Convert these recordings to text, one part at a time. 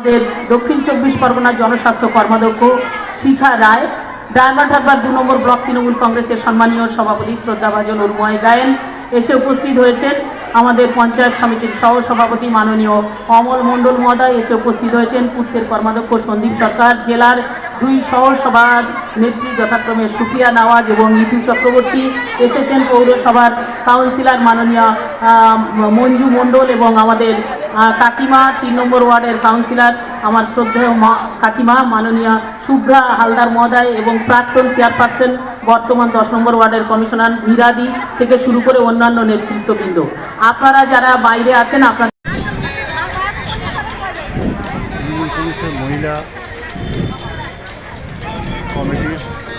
আমাদের দক্ষিণ চব্বিশ পরগনার জনস্বাস্থ্য কর্মাধ্যক্ষ শিখা রায় ডায়মন্ড হারবার দু নম্বর ব্লক তৃণমূল কংগ্রেসের সম্মানীয় সভাপতি শ্রদ্ধাভাজন উন্ময় গায়েন এসে উপস্থিত হয়েছেন। আমাদের পঞ্চায়েত সমিতির সহ সভাপতি মাননীয় অমল মণ্ডল মহোদয় এসে উপস্থিত হয়েছেন। পূর্তের কর্মাধ্যক্ষ সন্দীপ সরকার, জেলার দুই সহ সভার নেত্রী যথাক্রমে সুফিয়া নওয়াজ এবং ঋতু চক্রবর্তী এসেছেন পৌরসভার কাউন্সিলর মাননীয় মঞ্জু মণ্ডল এবং আমাদের কাকিমা, তিন নম্বর ওয়ার্ডের কাউন্সিলর, আমার শ্রদ্ধেয় মা, কাকিমা, মাননীয়া শুভ্রা হালদার মহোদয় এবং প্রাক্তন চেয়ারপারসন, বর্তমান দশ নম্বর ওয়ার্ডের কমিশনার মিরাদি থেকে শুরু করে অন্যান্য নেতৃত্ববৃন্দ। আপনারা যারা বাইরে আছেন আপনারা তৃণমূল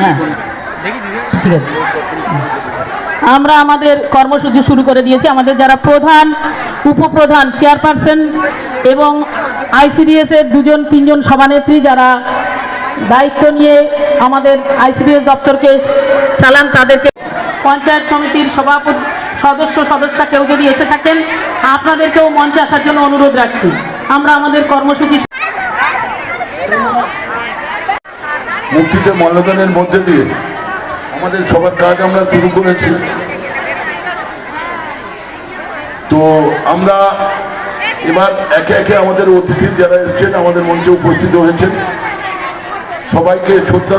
হ্যাঁ আমরা আমাদের কর্মসূচি শুরু করে দিয়েছি। আমাদের যারা প্রধান, উপপ্রধান চেয়ারপারসন এবং আইসিডিএস এর দুজন, তিনজন সভানেত্রী যারা দায়িত্ব নিয়ে আমাদের আইসিডিএস দপ্তরকে চালান, তাদেরকে পঞ্চায়েত সমিতির সভাপতি, সদস্য, সদস্যা কেউ যদি এসে থাকেন, আপনাদেরকেও মঞ্চে আসার জন্য অনুরোধ রাখছি। আমরা আমাদের কর্মসূচি মূর্তিতে মাল্যদানের মধ্যে দিয়ে আমাদের সবার কাজ আমরা শুরু করেছি। তো আমরা এবার একে একে আমাদের অতিথি যারা এসছেন, আমাদের মঞ্চে উপস্থিত হয়েছেন, সবাইকে শ্রদ্ধা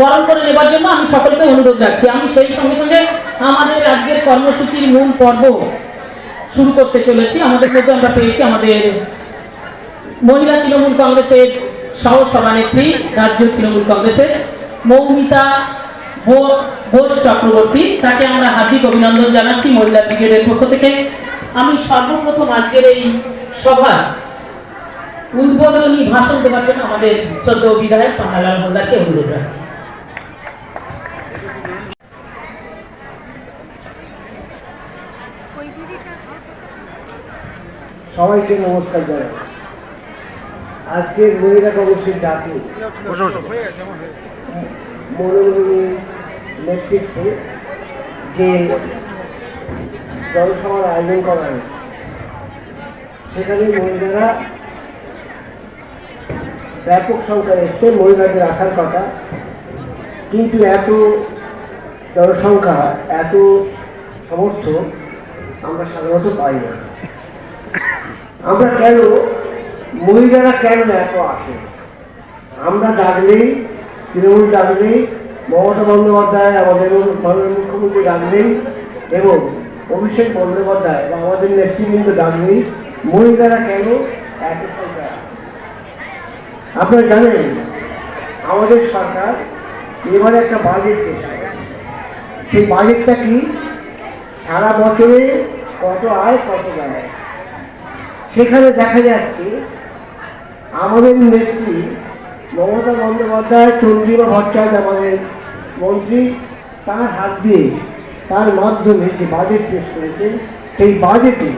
বরণ করে নেবার জন্য আমি সকলকে অনুরোধ রাখছি। আমি সেই সঙ্গে সঙ্গে আমাদের আজকের কর্মসূচির মূল পর্ব শুরু করতে চলেছি। আমাদের মধ্যে আমরা পেয়েছি আমাদের মহিলা তৃণমূল কংগ্রেসের সহ সভানেত্রী রাজ্য তৃণমূল কংগ্রেসের মৌমিতা বোস চক্রবর্তী। তাকে আমরা হার্দিক অভিনন্দন জানাচ্ছি মহিলা ব্রিগেডের পক্ষ থেকে। আমি সর্বপ্রথম আজকের এই সভা উদ্বোধনী ভাষণ দেওয়ার জন্য আমাদের শ্রদ্ধেয় বিধায়ক পান্নালাল হালদারকে অনুরোধ রাখছি। সবাইকে নমস্কার জানাই। আজকের মহিলা কংগ্রেসের ডাকে মনোরমী নেতৃত্বে যে জনসভার আয়োজন করা হয়েছে সেখানে মহিলারা ব্যাপক সংখ্যা এসছে মহিলাদের আসার কথা। কিন্তু এত জনসংখ্যা এত সমর্থ আমরা সাধারণত পাই না। আমরা কেন, মহিলারা কেন এত আসে? আমরা ডাকলেই তৃণমূল ডাকলেই মমতা বন্দ্যোপাধ্যায়, আমাদের মাননীয় মুখ্যমন্ত্রী ডাকলেই এবং অভিষেক বন্দ্যোপাধ্যায় বা আমাদের নেতৃবৃন্দ ডাকলেই মহিলারা কেন এত সংখ্যায় আপনারা জানেন, আমাদের সরকার এবারে একটা বাজেট পেশ সেই বাজেটটা কি? সারা বছরে কত আয়, কত ব্যয়? সেখানে দেখা যাচ্ছে আমাদের নেত্রী মমতা বন্দ্যোপাধ্যায়, চন্দ্রিমা ভট্টাচার্য, আমাদের মন্ত্রী, তার হাত দিয়ে, তার মাধ্যমে যে বাজেট পেশ করেছেন, সেই বাজেটে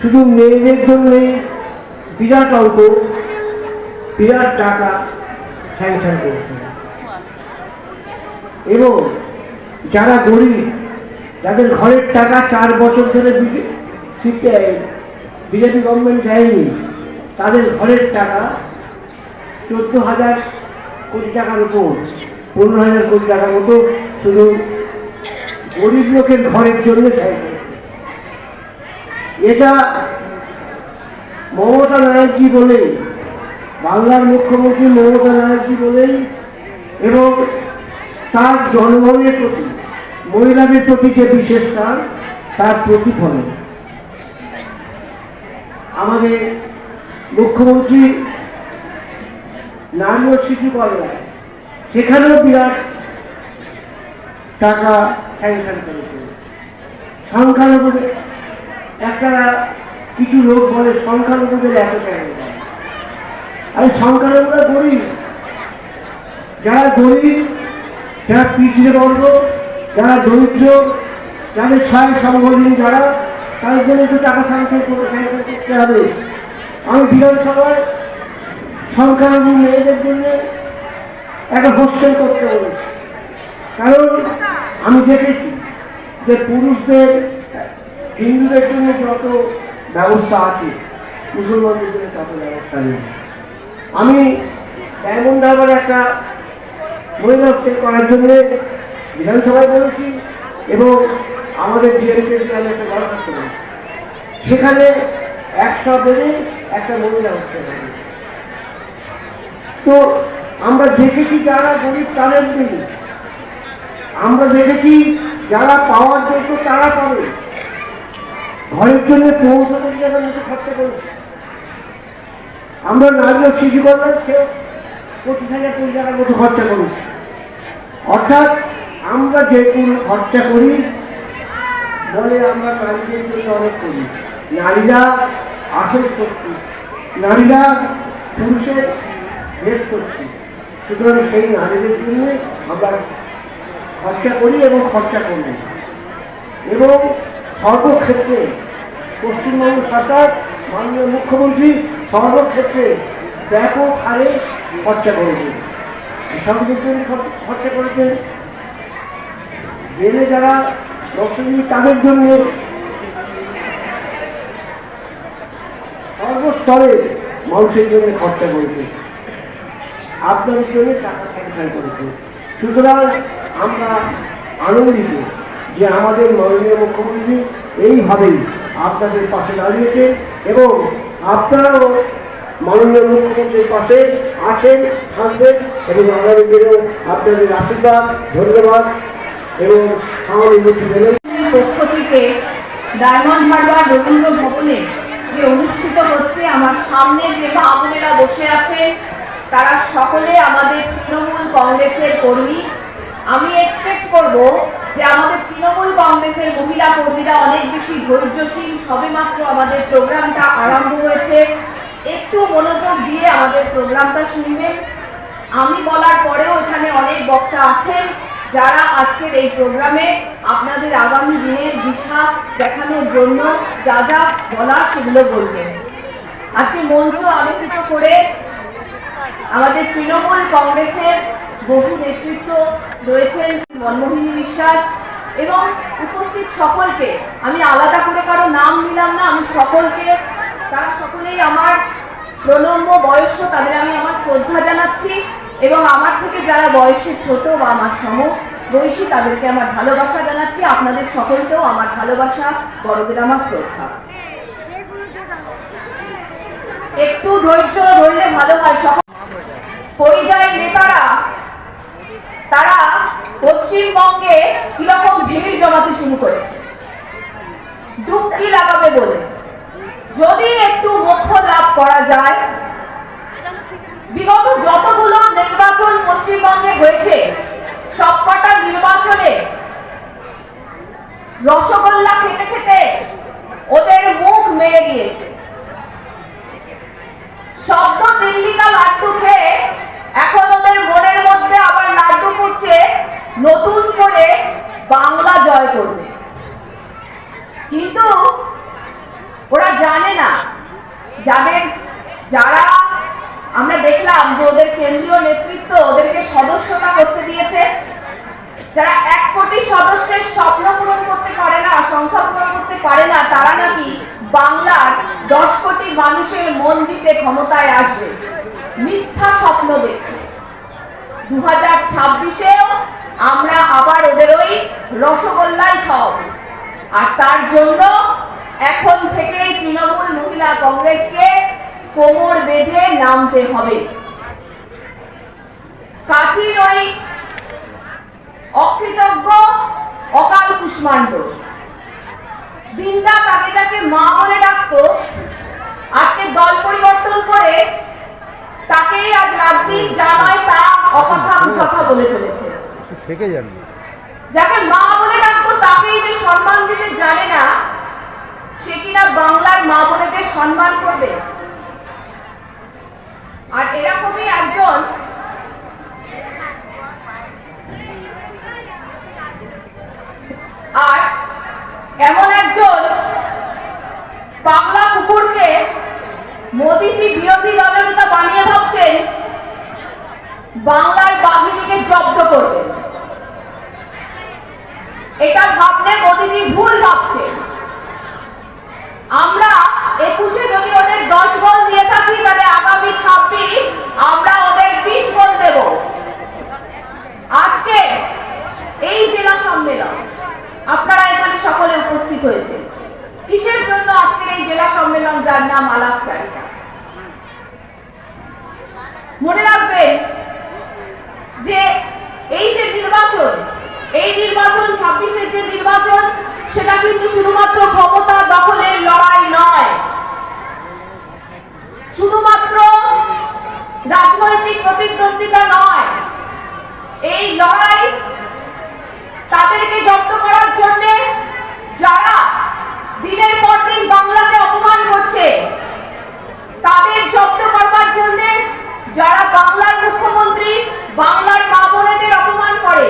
শুধু মেয়েদের জন্যে বিরাট অঙ্ক, বিরাট টাকা স্যাংশন করেছে এবং যারা গরিব, যাদের ঘরের টাকা চার বছর ধরে সিপিআই বিজেপি গভর্নমেন্ট দেয়নি। তাদের ঘরের টাকা চোদ্দ হাজার কোটি টাকার উপর, পনেরো হাজার কোটি টাকার মতো শুধু গরিব লোকের ঘরের জন্য চাইছে এটা মমতা ব্যানার্জি বলে বাংলার মুখ্যমন্ত্রী মমতা ব্যানার্জি বলেই, এবং তার জনগণের প্রতি, মহিলাদের প্রতি যে বিশেষ তার প্রতিফলন। আমাদের মুখ্যমন্ত্রী নারী ও শিশু কল্যাণ সেখানেও বিরাট টাকা স্যাংশন করেছে। সংখ্যালঘুদের, একটা কিছু লোক বলে সংখ্যালঘুদের এত দেয় আরে সংখ্যালঘুরা গরিব। যারা গরিব, যারা পিছিয়ে বর্গ, যারা দরিদ্র, যাদের ছয় সংগঠন যারা তাদের জন্য একটু টাকা স্যাংশন করতে হবে, আমি বিধানসভায় সংখ্যালঘু মেয়েদের জন্য একটা হোস্টেল করতে বলেছি। কারণ আমি দেখেছি যে পুরুষদের, হিন্দুদের জন্য যত ব্যবস্থা আছে, মুসলমানদের জন্য তত ব্যবস্থা নেই। আমি এমন ব্যাপারে একটা মহিলা হোস্টেল করার জন্য বিধানসভায় বলেছি এবং আমাদের ডিএমকে আমি একটা দরখাস্ত করেছি সেখানে একশো বেড়ে একটা মহিলা হবে তো আমরা দেখেছি যারা গরিব তাদের দিন আমরা দেখেছি যারা পাওয়ার যোগ্য তারা পাবে। ঘরের জন্য পৌঁছে টাকার মতো খরচা করেছি। আমরা নারী ও শিশু কল্যাণ সে পঁচিশ হাজার কোটি টাকার মতো খরচা করেছি। অর্থাৎ আমরা যেগুলো খরচা করি বলে আমরা নারীদের জন্য অনেক করি। নারীরা আসল শক্তি। নারীরা পুরুষের ভেদ শক্তি। সুতরাং সেই নারীদের জন্য আমরা খরচা করি এবং খরচা করব এবং সর্বক্ষেত্রে পশ্চিমবঙ্গ সরকার, মাননীয় মুখ্যমন্ত্রী সর্বক্ষেত্রে ব্যাপক হারে খরচা করেছে কৃষকদের জন্য খর- খরচা করেছেন। জেলে যারা রক্তজীবী তাদের জন্য? সর্বস্তরে মানুষের জন্য খরচা করেছে। আপনাদের জন্য টাকা স্যাংশন করেছে। সুতরাং আমরা আনন্দিত যে আমাদের মাননীয় মুখ্যমন্ত্রী এইভাবেই আপনাদের পাশে দাঁড়িয়েছে এবং আপনারাও মাননীয় মুখ্যমন্ত্রীর পাশে আছেন, থাকবেন এবং আগামী দিনেও আপনাদের আশীর্বাদ, ধন্যবাদ এবং সহানুভূতি দেবেন পক্ষ থেকে ডায়মন্ড হারবার রবীন্দ্র ভবনে যে অনুষ্ঠিত হচ্ছে, আমার সামনে যে মা বসে আছেন, তারা সকলে আমাদের তৃণমূল কংগ্রেসের কর্মী। আমি এক্সপেক্ট করব যে আমাদের তৃণমূল কংগ্রেসের মহিলা কর্মীরা অনেক বেশি ধৈর্যশীল। সবেমাত্র আমাদের প্রোগ্রামটা আরম্ভ হয়েছে। একটু মনোযোগ দিয়ে আমাদের প্রোগ্রামটা শুনবেন। আমি বলার পরেও এখানে অনেক বক্তা আছেন। যারা আজকের এই প্রোগ্রামে আপনাদের আগামী দিনের দিশা দেখানোর জন্য যা যা বলার সেগুলো বলবেন। আজকে মঞ্চ আলোকিত করে আমাদের তৃণমূল কংগ্রেসের বহু নেতৃত্ব রয়েছেন মনমোহিনী বিশ্বাস এবং উপস্থিত সকলকে। আমি আলাদা করে কারও নাম নিলাম না, আমি সকলকে, তারা সকলেই আমার প্রলম্ব বয়স্ক, তাদের আমি আমার শ্রদ্ধা জানাচ্ছি। এবং আমার থেকে যারা বয়সে ছোট বা আমার সম বয়সী তাদেরকে আমার ভালোবাসা জানাচ্ছি। আপনাদের সকলকেও আমার ভালোবাসা, বড়দের আমার শ্রদ্ধা। একটু ধৈর্য ধরলে ভালো হয়। পরিযায়ী নেতারা, তারা পশ্চিমবঙ্গে কীরকম ভিড় জমাতে শুরু করেছে? ডুবকি লাগাবে বলে। যদি একটু মুখ্য লাভ করা যায় বিগত যতগুলো নির্বাচন পশ্চিমবঙ্গে হয়েছে। সবকটা নির্বাচনে রসগোল্লা খেতে খেতে ওদের মুখ মেরে গিয়েছে শব্দ দিল্লিকা লাড্ডু খেয়ে এখন ওদের মনের মধ্যে আবার লাড্ডু ফুটছে, নতুন করে বাংলা জয় করবে। কিন্তু ওরা জানে না, যাদের, যারা আমরা দেখলাম যে ওদের কেন্দ্রীয় নেতৃত্ব ওদেরকে সদস্যতা করতে দিয়েছে। যারা এক কোটি সদস্যের স্বপ্ন পূরণ করতে পারে না, সংখ্যা পূরণ করতে পারে না, তারা নাকি বাংলার দশ কোটি মানুষের মন দিতে ক্ষমতায় আসবে। মিথ্যা স্বপ্ন দেখছে। দু হাজার ছাব্বিশেও আমরা আবার ওদের ওই রসগোল্লাই খাওয়াবো। আর তার জন্য এখন থেকেই তৃণমূল মহিলা কংগ্রেসকে কোমর বেঁধে নামতে হবে। কাঠির ওই অকৃতজ্ঞ অকাল কুষ্মাণ্ড। দিনদা তাকে যাকে মা বলে ডাকতো আজকে দল পরিবর্তন করে তাকেই আজ রাজদীপ জানায় তা অকথা কথা বলে চলেছে। থেকে যাবে যাকে মা বলে ডাকতো তাকেই যে সম্মান দিতে জানে না সে কিনা বাংলার মা বোনেদের সম্মান করবে? আর এরকমই একজন আর এমন একজন বাংলা কুকুরকে মোদিজি বিরোধী দলনেতা বানিয়ে ভাবছেন, বাংলার বাহিনীকে জব্দ করবেন এটা ভাবলে মোদিজি ভুল ভাবছে। আমরা একুশে যদি ওদের দশ গোল দিয়ে থাকি তাহলে আগামী ছাব্বিশ আমরা ওদের বিশ গোল দেব আজকে এই জেলা সম্মেলন আপনারা এখানে সকলে উপস্থিত হয়েছে কিসের জন্য আজকের এই জেলা সম্মেলন যার নাম আলাপচারিতা মনে রাখবেন যে এই যে নির্বাচন এই নির্বাচন ছাব্বিশের যে নির্বাচন সেটা কিন্তু শুধুমাত্র ক্ষমতা দখলের লড়াই নয় শুধুমাত্র রাজনৈতিক প্রতিদ্বন্দ্বিতা নয় এই লড়াই তাদেরকে জব্দ করার জন্য যারা দিনের পর দিন বাংলাকে অপমান করছে তাদের জব্দ করবার জন্য যারা বাংলার মুখ্যমন্ত্রী বাংলার মা বোনেদের অপমান করে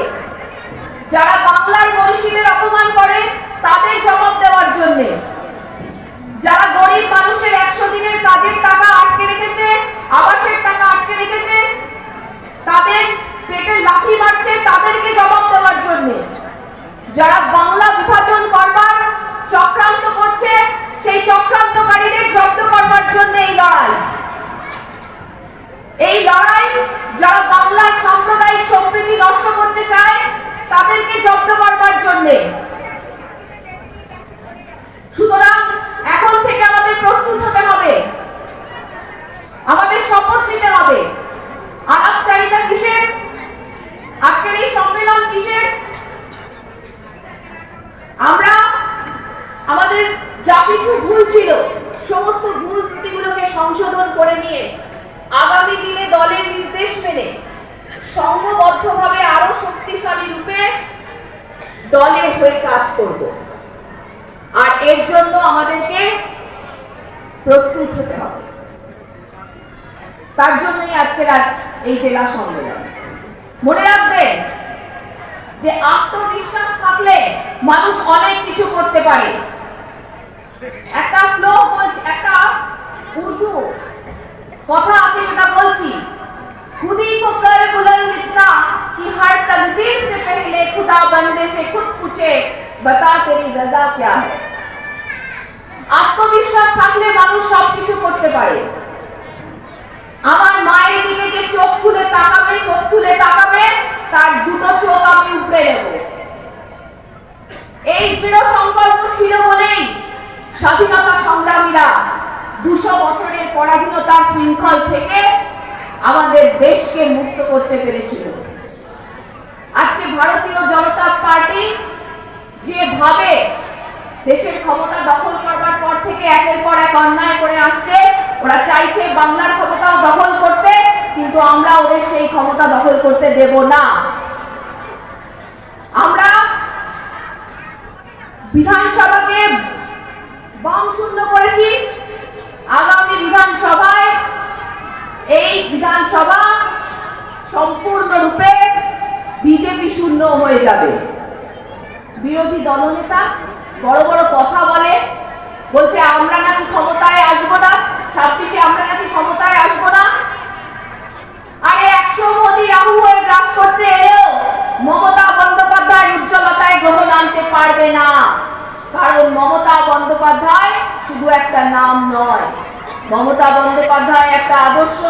যারা বাংলার মনীষীদের অপমান করে তাদের জবাব দেওয়ার জন্য যারা গরিব মানুষের একশো দিনের কাজের টাকা আটকে রেখেছে আবাসের টাকা আটকে রেখেছে তাদের পেটে লাঠি মারছে তাদেরকে জবাব দেওয়ার জন্য। যারা বাংলা বিভাজন করবার চক্রান্ত করছে, সেই চক্রান্তকারীদের জব্দ করবার জন্য এই লড়াই। এই লড়াই যারা বাংলার সাম্প্রদায়িক সম্প্রীতি নষ্ট করতে চায় তাদেরকে জব্দ করবার জন্য সুতরাং এখন থেকে আমাদের প্রস্তুত হতে হবে আমাদের শপথ নিতে হবে আলাপচারিতা কিসের আজকের এই সম্মেলন কিসের আমরা আমাদের যা কিছু ভুল ছিল সমস্ত ভুল ত্রুটিগুলোকে সংশোধন করে নিয়ে আগামী দিনে দলের নির্দেশ মেনে সংঘবদ্ধভাবে আরও শক্তিশালী রূপে দলের হয়ে কাজ করব আর এর জন্য আমাদেরকে প্রস্তুত হতে হবে তার জন্যই আজকের আর এই জেলা সম্মেলন মনে রাখবেন যে আত্মবিশ্বাস থাকলে মানুষ অনেক কিছু করতে পারে একটা শ্লোক বলছি একটা উর্দু কথা আছে যেটা বলছি খুদি को कर बुलंद इतना खुदा बंदे से खुद पूछे बता तेरी रजा क्या है আত্মবিশ্বাস থাকলে মানুষ সবকিছু করতে পারে আমার মায়ের দিকে যে চোখ খুলে তাকাবে, চোখ খুলে তাকাবে, তার দুটো চোখ আমি উপড়ে নেব। এই দৃঢ় সংকল্প ছিল বলেই স্বাধীনতা সংগ্রামীরা দুশো বছরের পরাধীনতার শৃঙ্খল থেকে আমাদের দেশকে মুক্ত করতে পেরেছিল। আজকে ভারতীয় জনতা পার্টি যেভাবে দেশের ক্ষমতা দখল করবার পর থেকে একের পর এক অন্যায় করে আসছে ওরা চাইছে বাংলার ক্ষমতাও দখল করতে, কিন্তু আমরা ওদের সেই ক্ষমতা দখল করতে দেব না। আমরা বিধানসভাকে বাম শূন্য করেছি। আগামী বিধানসভায় এই বিধানসভা সম্পূর্ণরূপে বিজেপি শূন্য হয়ে যাবে। বিরোধী দলনেতা বড় বড় কথা বলে, বলছে, আমরা নাকি ক্ষমতায় আসব না। ছাব্বিশে আমরা নাকি ক্ষমতায় আসব না? আরে একশো মোদী রাহু হয়ে গ্রাস করতে এলেও মমতা বন্দ্যোপাধ্যায় উজ্জ্বলতায় গ্রহণ আনতে পারবে না। কারণ মমতা বন্দ্যোপাধ্যায় শুধু একটা নাম নয়। মমতা বন্দ্যোপাধ্যায় একটা আদর্শ,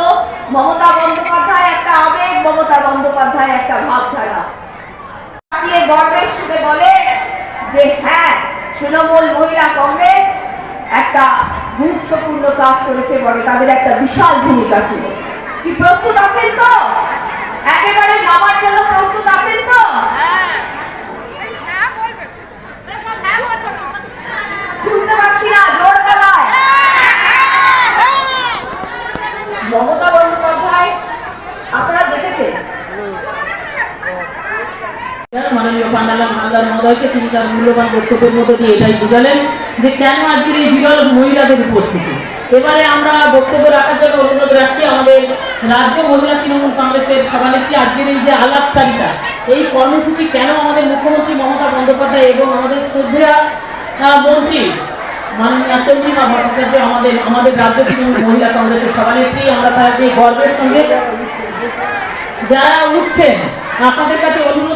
মমতা বন্দ্যোপাধ্যায় একটা আবেগ, মমতা বন্দ্যোপাধ্যায় একটা ভাবধারা। গর্বের সুরে বলে যে হ্যাঁ তৃণমূল মহিলা কংগ্রেস একটা গুরুত্বপূর্ণ কাজ করেছে বলে তাদের একটা বিশাল ভূমিকা ছিল। কি প্রস্তুত আছেন তো? একেবারে নামার জন্য প্রস্তুত আছেন তো শুনতে পাচ্ছি না জোর গলায় মমতা বন্দ্যোপাধ্যায় আপনারা দেখেছেন মালদার মহোদয়কে তিনি তার মূল্যবান বক্তব্যের মধ্যে দিয়ে এটাই বুঝালেন যে কেন আজকের এই বিরল মহিলাদের উপস্থিতি। এবারে আমরা বক্তব্য রাখার জন্য অনুরোধ রাখছি আমাদের রাজ্য মহিলা তৃণমূল কংগ্রেসের সভানেত্রী আজকের এই যে আলাপচারিতা এই কর্মসূচি কেন আমাদের মুখ্যমন্ত্রী মমতা বন্দ্যোপাধ্যায় এবং আমাদের শ্রদ্ধেয়া আহ, মন্ত্রী মাননীয় চন্দ্রিমা ভট্টাচার্য আমাদের আমাদের রাজ্য তৃণমূল মহিলা কংগ্রেসের সভানেত্রী আমরা তাকে গর্বের সঙ্গে যারা উঠছেন আপনাদের কাছে অনুরোধ